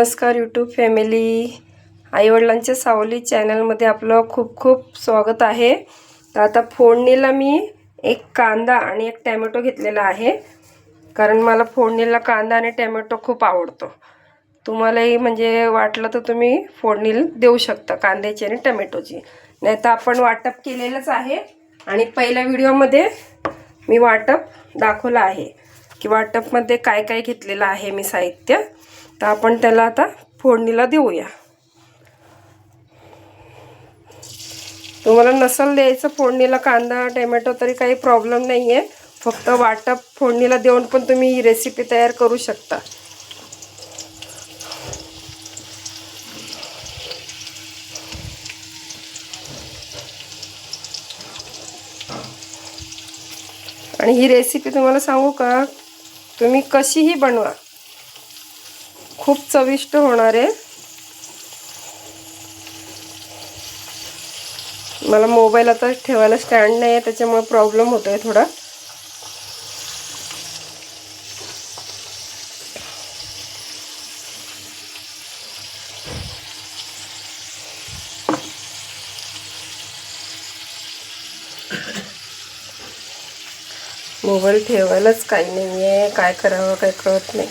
नमस्कार YouTube family आईवडिलांच्या सावली चॅनलमध्ये आपलं खूप खूप स्वागत आहे. तर आता फोडणीला मी एक कांदा आणि एक टॅमॅटो घेतलेला आहे. कारण मला फोडणीला कांदा आणि टॅमॅटो खूप आवडतो. तुम्हालाही म्हणजे वाटलं तर तुम्ही फोडणीला देऊ शकता कांद्याची आणि टॅमॅटोची. नाही तर आपण वाटप केलेलंच आहे. आणि पहिल्या व्हिडिओमध्ये मी वाटप दाखवलं आहे. की वाटपमध्ये काय काय घेतलेलं आहे मी साहित्य. तर आपण त्याला आता फोडणीला देऊया. तुम्हाला नसल द्यायचं फोडणीला कांदा टोमॅटो तरी काही प्रॉब्लेम नाही आहे फक्त वाटप फोडणीला देऊन पण तुम्ही ही रेसिपी तयार करू शकता. आणि ही रेसिपी तुम्हाला सांगू का? तुम्ही कशीही बनवा. खूप चविष्ट होणार आहे. मला मोबाईल आता ठेवायला स्टँड नाही आहे त्याच्यामुळे प्रॉब्लेम होतो आहे थोडा. मोबाईल ठेवायलाच काही नाही आहे काय करावं काय कळत नाही.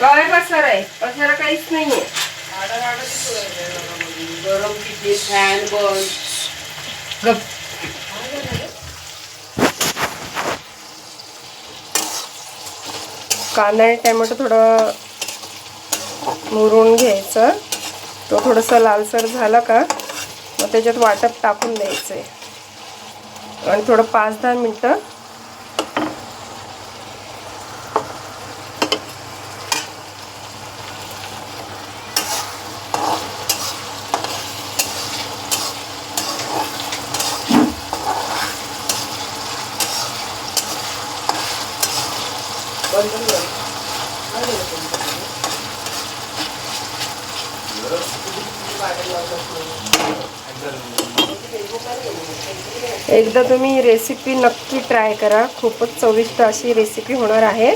काय पसार आहे? पसारा काहीच नाहीये. गरम किती? फॅन बंद. कांदा आणि टॅमॅटो थोडं मुरून घ्यायचं. तो थोडंसं लालसर झाला का मग त्याच्यात वाटप टाकून द्यायचं आहे आणि थोडं पाच दहा मिनटं एकदा तुम्ही रेसिपी नक्की ट्राय करा. खूपच चविष्ट अशी रेसिपी होणार आहे.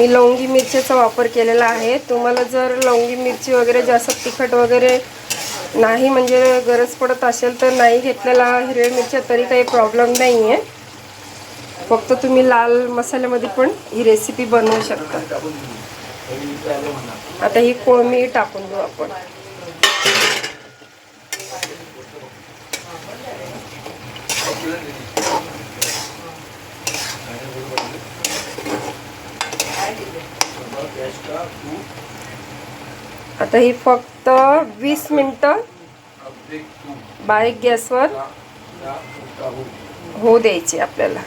मी लवंगी मिरचीचा वापर केलेला आहे. तुम्हाला जर लवंगी मिरची वगैरे जास्त तिखट वगैरे नाही म्हणजे गरज पडत असेल तर नाही घेतलेला हिरव्या मिरच्या तरी काही प्रॉब्लेम नाही आहे फक्त तुम्ही लाल मसाल्यामध्ये पण ही रेसिपी बनवू शकता. आता ही कोळमी टाकून देऊ आपण. आता ही फक्त वीस मिनटं बारीक गॅसवर होऊ द्यायची आपल्याला.